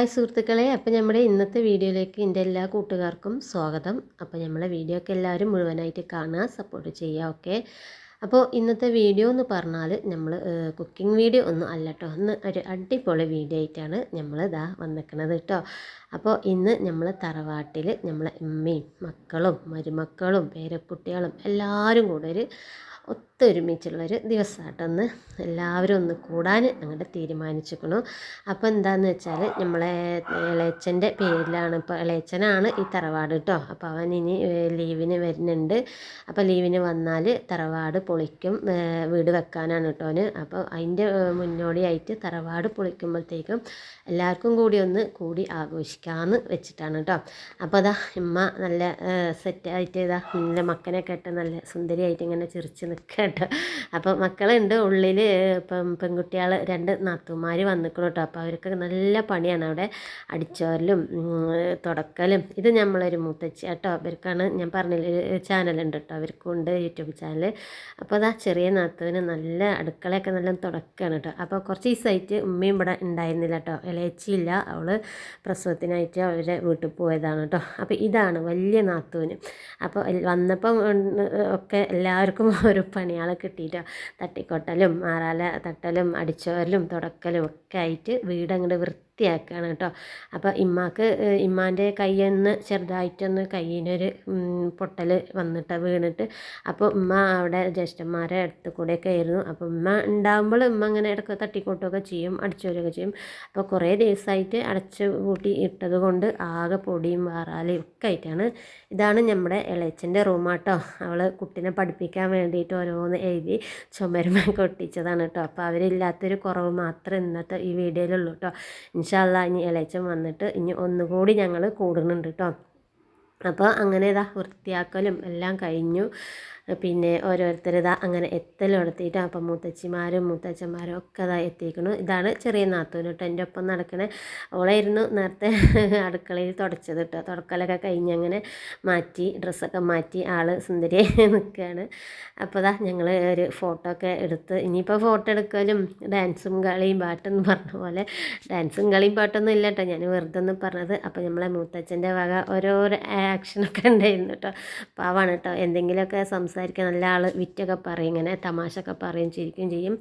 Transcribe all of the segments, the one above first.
Hi സുഹൃത്തുക്കളെ അപ്പോൾ നമ്മുടെ ഇന്നത്തെ വീഡിയോയിലേക്ക് എന്റെ എല്ലാ കൂട്ടുകാർക്കും സ്വാഗതം. അപ്പോൾ നമ്മളെ വീഡിയോ ഒക്കെ എല്ലാവരും മുഴുവനായിട്ട് കാണുക സപ്പോർട്ട് ചെയ്യുക ഓക്കെ അപ്പോൾ ഇന്നത്തെ വീഡിയോ എന്ന് പറഞ്ഞാൽ നമ്മൾ കുക്കിംഗ് വീഡിയോ ഒന്നും അല്ല കേട്ടോ ഒന്ന് ഒരു അടിപൊളി വീഡിയോ ആയിട്ടാണ് നമ്മൾ ഇതാ വന്നിരിക്കുന്നത് കേട്ടോ അപ്പോൾ ഇന്ന് നമ്മൾ തറവാട്ടിൽ നമ്മളെ ഉമ്മയും മക്കളും മരുമക്കളും പേരക്കുട്ടികളും എല്ലാവരും കൂടെ ഒരു ഒത്തൊരുമിച്ചുള്ളൊരു ദിവസമായിട്ടൊന്ന് എല്ലാവരും ഒന്ന് കൂടാൻ അങ്ങോട്ട് തീരുമാനിച്ചിരിക്കണു അപ്പോൾ എന്താണെന്ന് വെച്ചാൽ നമ്മളെ ഇളയച്ചന്റെ പേരിലാണ് ഇപ്പോൾ ഇളയച്ചനാണ് ഈ തറവാട് കേട്ടോ അപ്പോൾ അവൻ ഇനി ലീവിന് വരുന്നുണ്ട്. അപ്പോൾ ലീവിന് വന്നാൽ തറവാട് പൊളിക്കും വീട് വെക്കാനാണ് കേട്ടോ അവന്. അപ്പോൾ അതിന്റെ മുന്നോടിയായിട്ട് തറവാട് പൊളിക്കുമ്പോഴത്തേക്കും എല്ലാവർക്കും കൂടി ഒന്ന് കൂടി ആഘോഷിക്കാമെന്ന് വെച്ചിട്ടാണ് കേട്ടോ അപ്പോൾ അതാ ഇമ്മ നല്ല സെറ്റായിട്ട് ഇതാ നല്ല മക്കനെ കേട്ട് നല്ല സുന്ദരിയായിട്ട് ഇങ്ങനെ ചിരിച്ച് നിൽക്കുക കേട്ടോ. അപ്പോൾ മക്കളുണ്ട് ഉള്ളിൽ ഇപ്പം പെൺകുട്ടികൾ രണ്ട് നാത്തുമാർ വന്നിക്കണം കേട്ടോ. അപ്പോൾ അവർക്ക് നല്ല പണിയാണ് അവിടെ. അടിച്ചോരലും തുടക്കലും. ഇത് നമ്മളൊരു മൂത്തച്ചി കേട്ടോ. അവർക്കാണ് ഞാൻ പറഞ്ഞില്ല ചാനലുണ്ട് കേട്ടോ. അവർക്കും ഉണ്ട് യൂട്യൂബ് ചാനൽ അപ്പോൾ അതാ ചെറിയ നാത്തുവിന് നല്ല അടുക്കളയൊക്കെ നല്ല തുടക്കമാണ് കേട്ടോ. അപ്പോൾ കുറച്ച് ദിവസമായിട്ട് ഉമ്മയും ഇവിടെ ഉണ്ടായിരുന്നില്ല കേട്ടോ. ഇലയച്ചിയില്ല അവൾ പ്രസവത്തിനായിട്ട് അവരെ വീട്ടിൽ പോയതാണ് കേട്ടോ. അപ്പോൾ ഇതാണ് വലിയ നാത്തുവിന് അപ്പോൾ വന്നപ്പം ഒക്കെ എല്ലാവർക്കും ഒരു പണിയാളെ കിട്ടിയിട്ട് തട്ടിക്കൊട്ടലും മാറാല തട്ടലും അടിച്ചോരലും തുടക്കലും ഒക്കെ ആയിട്ട് വീടങ്ങോട്ട് വൃത്തി വൃത്തിയാക്കുകയാണ് കേട്ടോ. അപ്പോൾ ഇമ്മാക്ക് ഇമ്മാന്റെ കയ്യെന്ന് ചെറുതായിട്ടൊന്ന് കയ്യിനൊരു പൊട്ടൽ വന്നിട്ട് വീണിട്ട് അപ്പോൾ ഉമ്മ അവിടെ ജ്യേഷ്ഠന്മാരെ അടുത്ത് കൂടെയൊക്കെ ആയിരുന്നു. അപ്പോൾ ഉമ്മ ഉണ്ടാകുമ്പോൾ ഉമ്മ അങ്ങനെ ഇടയ്ക്ക് തട്ടിക്കൂട്ടുകയൊക്കെ ചെയ്യും അടിച്ചുവരികയൊക്കെ ചെയ്യും. അപ്പോൾ കുറേ ദിവസമായിട്ട് അടച്ച് കൂട്ടി ഇട്ടത് കൊണ്ട് ആകെ പൊടിയും വാറാലയും ഒക്കെ ആയിട്ടാണ്. ഇതാണ് നമ്മുടെ ഇളയച്ചന്റെ റൂമാട്ടോ അവൾ കുട്ടീനെ പഠിപ്പിക്കാൻ വേണ്ടിയിട്ട് ഓരോന്ന് എഴുതി ചുമരുമൊക്കെ ഒട്ടിച്ചതാണ് കേട്ടോ. അപ്പോൾ അവരില്ലാത്തൊരു കുറവ് മാത്രമേ ഇന്നത്തെ ഈ വീഡിയോയിലുള്ളൂ കേട്ടോ. ഇൻഷാല്ല ഇനി ഇളയച്ചൻ വന്നിട്ട് ഇനി ഒന്നുകൂടി ഞങ്ങൾ കൂടുന്നുണ്ട് കേട്ടോ അപ്പോൾ അങ്ങനെ ഇതാ വൃത്തിയാക്കലും എല്ലാം കഴിഞ്ഞു. പിന്നെ ഓരോരുത്തർ ഇതാ അങ്ങനെ എത്തലെടുത്തിട്ട് അപ്പം മുത്തച്ഛിമാരും മുത്തച്ഛന്മാരും ഒക്കെ ഇതാ എത്തിക്കണം ഇതാണ് ചെറിയ നാത്തൂന് കേട്ടോ എന്റെ ഒപ്പം നടക്കണേ. അവളായിരുന്നു നേരത്തെ അടുക്കളയിൽ തുടച്ചത് കേട്ടോ. തുടക്കലൊക്കെ കഴിഞ്ഞ് അങ്ങനെ മാറ്റി ഡ്രസ്സൊക്കെ മാറ്റി ആൾ സുന്ദരിയായി നിൽക്കുകയാണ് അപ്പോൾ ഇതാ ഞങ്ങൾ ഒരു ഫോട്ടോ ഒക്കെ എടുത്ത് ഇനിയിപ്പോൾ ഫോട്ടോ എടുക്കലും ഡാൻസും കളിയും പാട്ടെന്ന് പറഞ്ഞ പോലെ ഡാൻസും കളിയും പാട്ടൊന്നും ഇല്ല കേട്ടോ. ഞാൻ വെറുതെ ഒന്ന് പറഞ്ഞത് അപ്പോൾ നമ്മളെ മൂത്തച്ഛന്റെ വക ഓരോരോ ആക്ഷനൊക്കെ ഉണ്ടായിരുന്നു കേട്ടോ. പാവാണ് കേട്ടോ. എന്തെങ്കിലുമൊക്കെ സംസാരിക്കും സംസാരിക്കാൻ നല്ല ആൾ വിറ്റൊക്കെ പറയും ഇങ്ങനെ തമാശയൊക്കെ പറയും ചിരിക്കുകയും ചെയ്യും.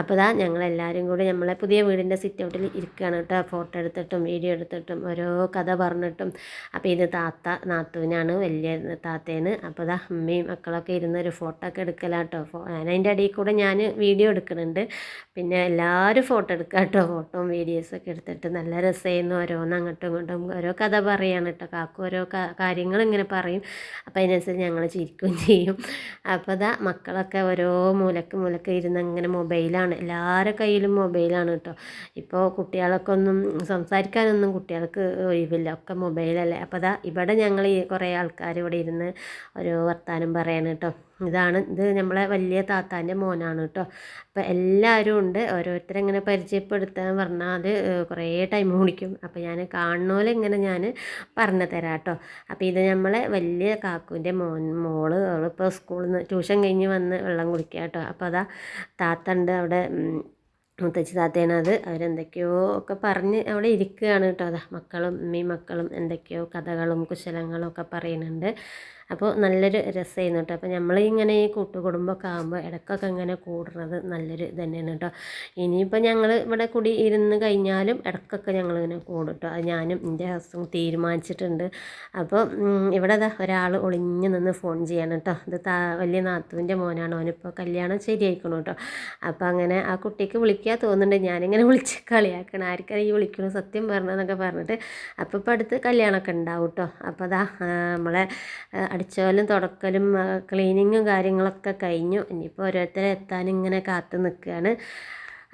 അപ്പോൾ ഇതാ ഞങ്ങളെല്ലാവരും കൂടി നമ്മളെ പുതിയ വീടിന്റെ സിറ്റ് ഔട്ടിൽ ഇരിക്കുകയാണ് കേട്ടോ. ഫോട്ടോ എടുത്തിട്ടും വീഡിയോ എടുത്തിട്ടും ഓരോ കഥ പറഞ്ഞിട്ടും. അപ്പോൾ ഇത് താത്ത നാത്തുവിനാണ് വലിയ താത്തേന്. അപ്പോൾ ഇതാ അമ്മയും മക്കളൊക്കെ ഇരുന്ന് ഒരു ഫോട്ടോ ഒക്കെ എടുക്കലാട്ടോ ഞാൻ അതിന്റെ അടിയിൽ കൂടെ ഞാൻ വീഡിയോ എടുക്കുന്നുണ്ട്. പിന്നെ എല്ലാവരും ഫോട്ടോ എടുക്കുക കേട്ടോ. ഫോട്ടോയും വീഡിയോസൊക്കെ എടുത്തിട്ട് നല്ല രസമായിരുന്നു ഓരോന്ന് അങ്ങോട്ടും ഇങ്ങോട്ടും. ഓരോ കഥ പറയുകയാണ് കേട്ടോ. കാക്കു ഓരോ കാര്യങ്ങൾ ഇങ്ങനെ പറയും. അപ്പോൾ അതിനനുസരിച്ച് ഞങ്ങൾ ചിരിക്കുകയും ചെയ്യും. അപ്പോൾ അതാ മക്കളൊക്കെ ഓരോ മൂലക്ക് മൂലക്ക് ഇരുന്ന് ഇങ്ങനെ മൊബൈലാണ്. എല്ലാവരുടെ കയ്യിലും മൊബൈലാണ് കേട്ടോ. ഇപ്പോൾ കുട്ടികളൊക്കെ ഒന്നും സംസാരിക്കാനൊന്നും കുട്ടികൾക്ക് ഒഴിവില്ല. ഒക്കെ മൊബൈലല്ലേ. അപ്പോൾ അതാ ഇവിടെ ഞങ്ങൾ കുറേ ആൾക്കാർ ഇവിടെ ഇരുന്ന് ഓരോ വർത്താനം പറയാണ് കേട്ടോ. ഇതാണ് ഇത് നമ്മളെ വലിയ താത്താന്റെ മോനാണ് കേട്ടോ. അപ്പോൾ എല്ലാവരും ഉണ്ട്. ഓരോരുത്തരെ ഇങ്ങനെ പരിചയപ്പെടുത്താൻ പറഞ്ഞാൽ അത് കുറേ ടൈം കുടിക്കും അപ്പോൾ ഞാൻ കാണുന്ന ഇങ്ങനെ ഞാൻ പറഞ്ഞു തരാം കേട്ടോ. അപ്പോൾ ഇത് നമ്മളെ വലിയ കാക്കുവിന്റെ മോൻ മോൾ. അവളിപ്പോൾ സ്കൂളിൽ നിന്ന് ട്യൂഷൻ കഴിഞ്ഞ് വന്ന് വെള്ളം കുടിക്കുക കേട്ടോ. അപ്പോൾ അതാ താത്ത ഉണ്ട് അവിടെ മുത്തച്ഛി താത്തേനത് അവരെന്തൊക്കെയോ ഒക്കെ പറഞ്ഞ് അവിടെ ഇരിക്കുകയാണ് കേട്ടോ. അതാ മക്കളും മീ മക്കളും എന്തൊക്കെയോ കഥകളും കുശലങ്ങളും ഒക്കെ പറയുന്നുണ്ട്. അപ്പോൾ നല്ലൊരു രസമായിരുന്നു കേട്ടോ അപ്പോൾ നമ്മൾ ഇങ്ങനെ ഈ കൂട്ടുകുടുംബമൊക്കെ ആകുമ്പോൾ ഇടയ്ക്കൊക്കെ ഇങ്ങനെ കൂടുന്നത് നല്ലൊരു തന്നെയാണ് കേട്ടോ ഇനിയിപ്പോൾ ഞങ്ങൾ ഇവിടെ കൂടി ഇരുന്ന് കഴിഞ്ഞാലും ഇടയ്ക്കൊക്കെ ഞങ്ങളിങ്ങനെ കൂടും കേട്ടോ അത് ഞാനും എന്റെ ഹസ്ബൻഡ് തീരുമാനിച്ചിട്ടുണ്ട്. അപ്പോൾ ഇവിടെ അതാ ഒരാൾ ഒളിഞ്ഞു നിന്ന് ഫോൺ ചെയ്യണം കേട്ടോ ഇത് താ വലിയ നാത്തുവിന്റെ മോനാണ്. അവനിപ്പോൾ കല്യാണം ശരിയായിക്കണം കേട്ടോ അപ്പോൾ അങ്ങനെ ആ കുട്ടിക്ക് വിളിക്കാൻ തോന്നുന്നുണ്ട്. ഞാനിങ്ങനെ വിളിച്ച് കളിയാക്കണം. ആർക്കാണ് ഈ വിളിക്കണം സത്യം പറഞ്ഞതെന്നൊക്കെ പറഞ്ഞിട്ട്. അപ്പോൾ ഇപ്പോൾ അടുത്ത് കല്യാണമൊക്കെ ഉണ്ടാവും കേട്ടോ അപ്പോൾ അതാ നമ്മളെ അടിച്ചോലും തുടക്കലും ക്ലീനിങ്ങും കാര്യങ്ങളൊക്കെ കഴിഞ്ഞു. ഇനിയിപ്പോൾ ഓരോരുത്തരെ എത്താൻ ഇങ്ങനെ കാത്തു നിൽക്കുകയാണ്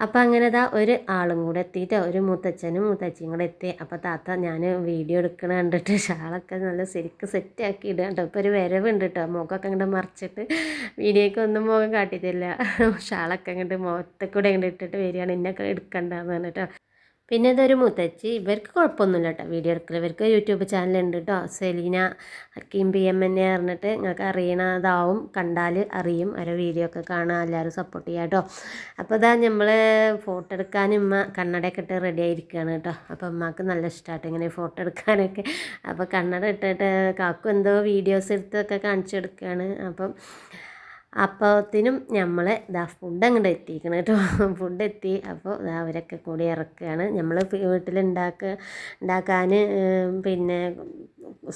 അപ്പോൾ അങ്ങനെ ഇതാ ഒരു ആളും കൂടെ എത്തിയിട്ട് ഒരു മുത്തച്ഛനും മുത്തച്ഛനും കൂടെ എത്തി. അപ്പോൾ താത്ത ഞാൻ വീഡിയോ എടുക്കണ കണ്ടിട്ട് ഷാളൊക്കെ നല്ല ശരിക്ക് സെറ്റാക്കി ഇടുക കേട്ടോ ഇപ്പോൾ ഒരു വരവുണ്ട് കേട്ടോ മുഖമൊക്കെ അങ്ങോട്ട് മറിച്ചിട്ട് വീഡിയോക്ക് ഒന്നും മുഖം കാട്ടിയിട്ടില്ല. ഷാളൊക്കെ അങ്ങോട്ട് മുഖത്തെ കൂടെ അങ്ങോട്ട് ഇട്ടിട്ട് വരികയാണ്. എന്നെ എടുക്കണ്ടെന്ന് പറഞ്ഞിട്ടോ. പിന്നെ ഇതൊരു മുത്തച്ചി. ഇവർക്ക് കുഴപ്പമൊന്നുമില്ല കേട്ടോ വീഡിയോ എടുക്കൽ ഇവർക്ക് യൂട്യൂബ് ചാനലുണ്ട് കേട്ടോ. സെലീന ഹക്കീം പി എം എന്നെ പറഞ്ഞിട്ട് നിങ്ങൾക്ക് അറിയണതാവും. കണ്ടാൽ അറിയും. ഓരോ വീഡിയോ ഒക്കെ കാണാൻ എല്ലാവരും സപ്പോർട്ട് ചെയ്യാം കേട്ടോ. അപ്പോൾ ഇതാ നമ്മൾ ഫോട്ടോ എടുക്കാൻ ഉമ്മ കണ്ണടയൊക്കെ ഇട്ട് റെഡി ആയിരിക്കുകയാണ് കേട്ടോ. അപ്പോൾ ഉമ്മക്ക് നല്ല ഇഷ്ടമായിട്ട് ഇങ്ങനെ ഫോട്ടോ എടുക്കാനൊക്കെ. അപ്പോൾ കണ്ണട ഇട്ടിട്ട് കാക്കും എന്തോ വീഡിയോസ് എടുത്തൊക്കെ കാണിച്ചു കൊടുക്കുകയാണ്. അപ്പം അപ്പത്തിനും നമ്മൾ ഇതാ ഫുഡ് അങ്ങോട്ട് എത്തിക്കണം കേട്ടോ. ഫുഡ് എത്തി. അപ്പോൾ അവരൊക്കെ കൂടി ഇറക്കുകയാണ് നമ്മൾ വീട്ടിലുണ്ടാക്കുക ഉണ്ടാക്കാൻ പിന്നെ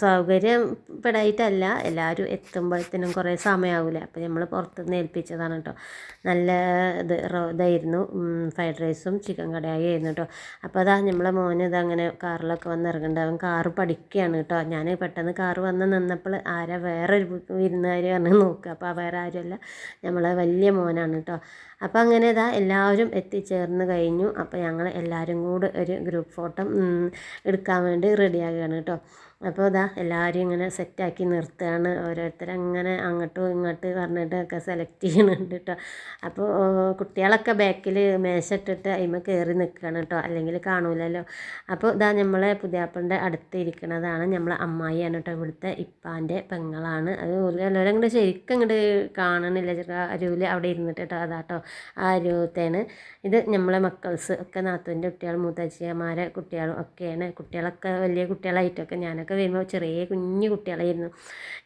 സൗകര്യപ്പെടായിട്ടല്ല. എല്ലാവരും എത്തുമ്പോഴത്തേനും കുറേ സമയമാവില്ല അപ്പോൾ നമ്മൾ പുറത്തുനിന്ന് ഏൽപ്പിച്ചതാണ് കേട്ടോ നല്ല ഇത് ഇതായിരുന്നു. ഫ്രൈഡ് റൈസും ചിക്കൻ കടയായി ആയിരുന്നു കേട്ടോ അപ്പോൾ അതാ നമ്മളെ മോന് ഇതങ്ങനെ കാറിലൊക്കെ വന്ന് ഇറങ്ങുന്നുണ്ട് അവൻ കാറ് പഠിക്കുകയാണ് കേട്ടോ ഞാൻ പെട്ടെന്ന് കാറ് വന്ന് നിന്നപ്പോൾ ആരാ വേറെ ഒരു വിരുന്നുകാർ പറഞ്ഞ് നോക്കുക അപ്പോൾ ആ വേറെ ആരുമല്ല. നമ്മളെ വലിയ മോനാണ് കേട്ടോ അപ്പോൾ അങ്ങനെ ഇതാ എല്ലാവരും എത്തിച്ചേർന്ന് കഴിഞ്ഞു. അപ്പോൾ ഞങ്ങൾ എല്ലാവരും കൂടെ ഒരു ഗ്രൂപ്പ് ഫോട്ടോ എടുക്കാൻ വേണ്ടി റെഡിയാകുകയാണ് കേട്ടോ അപ്പോൾ ഇതാ എല്ലാവരും ഇങ്ങനെ സെറ്റാക്കി നിർത്തുകയാണ്. ഓരോരുത്തർ അങ്ങനെ അങ്ങോട്ടും ഇങ്ങോട്ട് പറഞ്ഞിട്ടൊക്കെ സെലക്ട് ചെയ്യണുണ്ട് കേട്ടോ അപ്പോൾ കുട്ടികളൊക്കെ ബാക്കിൽ മേശട്ടിട്ട് അതിമ കയറി നിൽക്കുകയാണ് കേട്ടോ അല്ലെങ്കിൽ കാണൂലല്ലോ. അപ്പോൾ ഇതാ നമ്മളെ പുതിയാപ്പളിന്റെ അടുത്ത് ഇരിക്കണതാണ് നമ്മളെ അമ്മായിയാണ് കേട്ടോ ഇവിടുത്തെ ഇപ്പാന്റെ പെങ്ങളാണ്. അത് എല്ലാവരും അങ്ങോട്ട് ശരിക്കും അങ്ങോട്ട് കാണണില്ല. ചെറുപ്പം അരുവിൽ അവിടെ ഇരുന്നിട്ട് കേട്ടോ അതാട്ടോ ആ അരുവത്തേണ്. ഇത് നമ്മളെ മക്കൾസ് ഒക്കെ നാത്തുവിന്റെ കുട്ടികൾ മൂത്തച്ഛന്മാരെ കുട്ടികളും ഒക്കെയാണ്. കുട്ടികളൊക്കെ വലിയ കുട്ടികളായിട്ടൊക്കെ ഞാനൊക്കെ വരുമ്പോൾ ചെറിയ കുഞ്ഞു കുട്ടികളായിരുന്നു.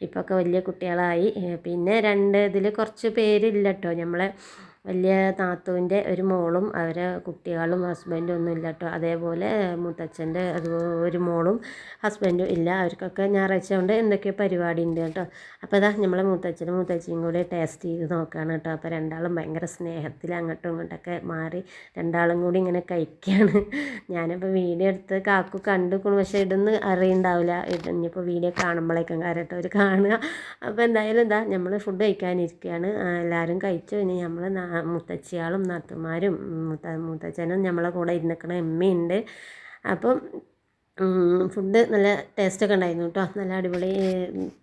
ഇപ്പോഴൊക്കെ വലിയ കുട്ടികളായി. പിന്നെ രണ്ട് ഇതിൽ കുറച്ച് പേരില്ല കേട്ടോ നമ്മളെ വലിയ താത്തുവിന്റെ ഒരു മോളും അവരെ കുട്ടികളും ഹസ്ബൻഡും ഒന്നും ഇല്ല കേട്ടോ. അതേപോലെ മുത്തച്ഛന്റെ അത് ഒരു മോളും ഹസ്ബൻഡും ഇല്ല. അവർക്കൊക്കെ ഞായറാഴ്ച കൊണ്ട് എന്തൊക്കെയോ പരിപാടി ഉണ്ട് കേട്ടോ. അപ്പോൾ അതാ നമ്മളെ മുത്തച്ഛനും മുത്തച്ഛനും കൂടി ടേസ്റ്റ് ചെയ്ത് നോക്കുകയാണ് കേട്ടോ. അപ്പോൾ രണ്ടാളും ഭയങ്കര സ്നേഹത്തിൽ അങ്ങോട്ടും ഇങ്ങോട്ടൊക്കെ മാറി രണ്ടാളും കൂടി ഇങ്ങനെ കഴിക്കുകയാണ് ഞാനിപ്പോൾ വീഡിയോ എടുത്ത് കാക്കു കണ്ടുക്കണം പക്ഷേ ഇടുന്ന് അറിയണ്ടാവില്ല. ഇനിയിപ്പോൾ വീഡിയോ കാണുമ്പോഴേക്കും കാരട്ടോ ഒരു കാണുക. അപ്പോൾ എന്തായാലും എന്താ നമ്മൾ ഫുഡ് കഴിക്കാനിരിക്കുകയാണ് എല്ലാവരും കഴിച്ചു? ഇനി നമ്മൾ മുത്തച്ഛിയാളും നാത്തുമാരും മുത്ത മുത്തച്ഛനും നമ്മളെ കൂടെ ഇരുന്നിക്കണ എമ്മയുണ്ട് അപ്പം ഫുഡ് നല്ല ടേസ്റ്റൊക്കെ ഉണ്ടായിരുന്നു കേട്ടോ നല്ല അടിപൊളി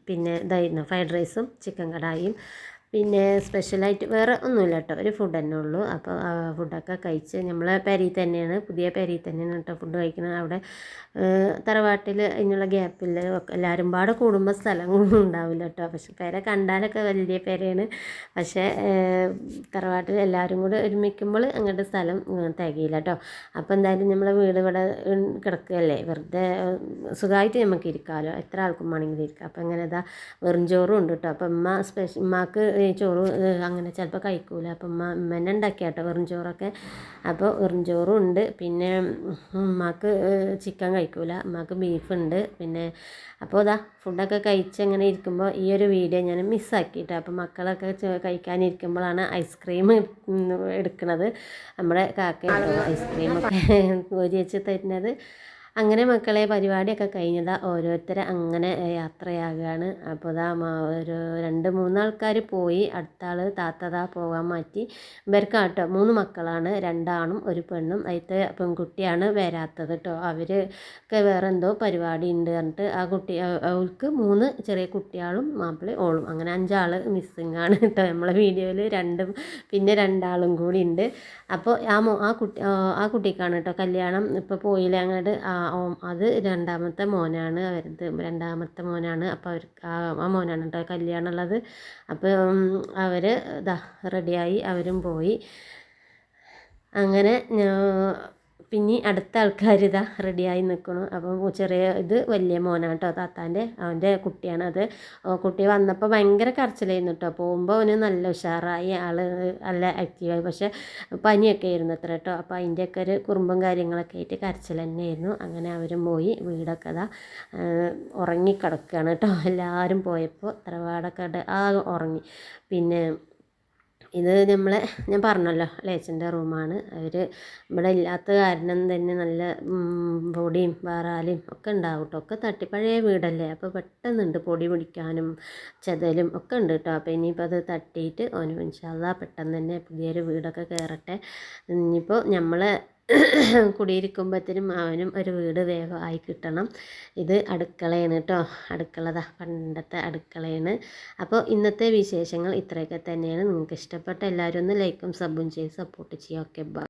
പിന്നെ ഇതായിരുന്നു. ഫ്രൈഡ് റൈസും ചിക്കൻ കടായും പിന്നെ സ്പെഷ്യലായിട്ട് വേറെ ഒന്നുമില്ല കേട്ടോ. ഒരു ഫുഡ് തന്നെ ഉള്ളൂ. അപ്പോൾ ഫുഡൊക്കെ കഴിച്ച് നമ്മൾ പെരയിൽ തന്നെയാണ് പുതിയ പെരയിൽ തന്നെയാണ് കേട്ടോ ഫുഡ് കഴിക്കുന്നത്. അവിടെ തറവാട്ടിൽ അതിനുള്ള ഗ്യാപ്പിൽ എല്ലാവരും പാടെ കൂടുമ്പോൾ സ്ഥലങ്ങളൊന്നും ഉണ്ടാവില്ല കേട്ടോ. പക്ഷെ പെര കണ്ടാലൊക്കെ വലിയ പെരയാണ്. പക്ഷേ തറവാട്ടിൽ എല്ലാവരും കൂടെ ഒരുമിക്കുമ്പോൾ അങ്ങോട്ട് സ്ഥലം തികയില്ല കേട്ടോ. അപ്പോൾ എന്തായാലും നമ്മളെ വീട് ഇവിടെ കിടക്കുകയല്ലേ? വെറുതെ സുഖമായിട്ട് നമുക്ക് ഇരിക്കാമല്ലോ. എത്ര ആൾക്കും വേണമെങ്കിലും ഇരിക്കാം. അപ്പോൾ അങ്ങനെ ഇതാ വെറും ചോറും ഉണ്ട് കേട്ടോ. അപ്പോൾ ഉമ്മ സ്പെഷ്യൽ ഉമ്മക്ക് ചോറ് അങ്ങനെ ചിലപ്പോൾ കഴിക്കൂല. അപ്പം ഉമ്മ ഉണ്ടാക്കിയ കേട്ടോ വെറും ചോറൊക്കെ. അപ്പോൾ വെറും ചോറും ഉണ്ട് പിന്നെ ഉമ്മാക്ക് ചിക്കൻ കഴിക്കൂല. ഉമ്മക്ക് ബീഫുണ്ട്. പിന്നെ അപ്പോൾ ഇതാ ഫുഡൊക്കെ കഴിച്ച് അങ്ങനെ ഇരിക്കുമ്പോൾ ഈ ഒരു വീഡിയോ ഞാൻ മിസ്സാക്കിയിട്ട് അപ്പോൾ മക്കളൊക്കെ കഴിക്കാനിരിക്കുമ്പോഴാണ് ഐസ്ക്രീം എടുക്കുന്നത് നമ്മുടെ കാക്ക ഐസ്ക്രീമൊക്കെ കോരി വെച്ച് തരുന്നത്. അങ്ങനെ മക്കളെ പരിപാടിയൊക്കെ കഴിഞ്ഞതാ ഓരോരുത്തരെ അങ്ങനെ യാത്രയാകുകയാണ് അപ്പോൾ ഇതാ ഒരു രണ്ട് മൂന്നാൾക്കാർ പോയി. അടുത്ത ആൾ താത്തതാ പോകാൻ മാറ്റി. ഇവർക്കാട്ടോ മൂന്ന് മക്കളാണ്. രണ്ടാണും ഒരു പെണ്ണും. അതിലത്തെ പെൺകുട്ടിയാണ് വരാത്തത് കേട്ടോ അവർക്ക് വേറെ എന്തോ പരിപാടി ഉണ്ട് പറഞ്ഞിട്ട് ആ കുട്ടി അവൾക്ക് മൂന്ന് ചെറിയ കുട്ടികളും മാപ്പിളി ഓളും. അങ്ങനെ അഞ്ചാൾ മിസ്സിങ് ആണ് കേട്ടോ നമ്മളെ വീഡിയോയിൽ രണ്ടും പിന്നെ രണ്ടാളും കൂടി ഉണ്ട്. അപ്പോൾ ആ ആ കുട്ടി ആ കുട്ടിക്കാണ് കേട്ടോ കല്യാണം. ഇപ്പോൾ പോയില്ല അങ്ങോട്ട് അത് രണ്ടാമത്തെ മോനാണ് അവരത്. രണ്ടാമത്തെ മോനാണ് അപ്പോൾ അവർ ആ മോനാണ് കേട്ടോ കല്യാണം ഉള്ളത്. അപ്പോൾ അവർ ഇതാ റെഡിയായി അവരും പോയി. അങ്ങനെ പിന്നെ അടുത്ത ആൾക്കാർ ഇതാ റെഡിയായി നിൽക്കണു അപ്പം ചെറിയ ഇത് വലിയ മോനാണ് കേട്ടോ താത്താന്റെ അവന്റെ കുട്ടിയാണ് അത്. കുട്ടി വന്നപ്പോൾ ഭയങ്കര കരച്ചിലായിരുന്നു കേട്ടോ പോകുമ്പോൾ അവന് നല്ല ഉഷാറായി ആൾ നല്ല ആക്റ്റീവായി പക്ഷേ പനിയൊക്കെ ആയിരുന്നു അത്ര കേട്ടോ അപ്പോൾ അതിന്റെയൊക്കെ ഒരു കുറുമ്പും കാര്യങ്ങളൊക്കെ ആയിട്ട് കരച്ചിൽ തന്നെയായിരുന്നു. അങ്ങനെ അവരും പോയി വീടൊക്കെ അതാ ഉറങ്ങിക്കിടക്കുകയാണ് കേട്ടോ എല്ലാവരും പോയപ്പോൾ തറവാടൊക്കെ ആ ഉറങ്ങി. പിന്നെ ഇത് നമ്മളെ ഞാൻ പറഞ്ഞല്ലോ ലേച്ചന്റെ റൂമാണ്. അവർ ഇവിടെ ഇല്ലാത്ത കാരണം തന്നെ നല്ല പൊടിയും വാറാലും ഒക്കെ ഉണ്ടാവും കേട്ടോ ഒക്കെ തട്ടി പഴയ വീടല്ലേ? അപ്പോൾ പെട്ടെന്നുണ്ട് പൊടി പിടിക്കാനും ചെതലും ഒക്കെ ഉണ്ട് കേട്ടോ അപ്പോൾ ഇനിയിപ്പോൾ അത് തട്ടിയിട്ട് ഓന് ഇൻഷാല്ല പെട്ടെന്ന് തന്നെ പുതിയൊരു വീടൊക്കെ കയറട്ടെ ഇനിയിപ്പോൾ നമ്മളെ കുടിയിരിക്കുമ്പോഴത്തേനും അവനും ഒരു വീട് വേഗം ആയി കിട്ടണം. ഇത് അടുക്കളയാണ് കേട്ടോ. അടുക്കളതാ പണ്ടത്തെ അടുക്കളയാണ്. അപ്പോൾ ഇന്നത്തെ വിശേഷങ്ങൾ ഇത്രയൊക്കെ തന്നെയാണ്. നിങ്ങൾക്ക് ഇഷ്ടപ്പെട്ട എല്ലാവരും ഒന്ന് ലൈക്കും സബും ചെയ്ത് സപ്പോർട്ട് ചെയ്യുക ഓക്കെ ബൈ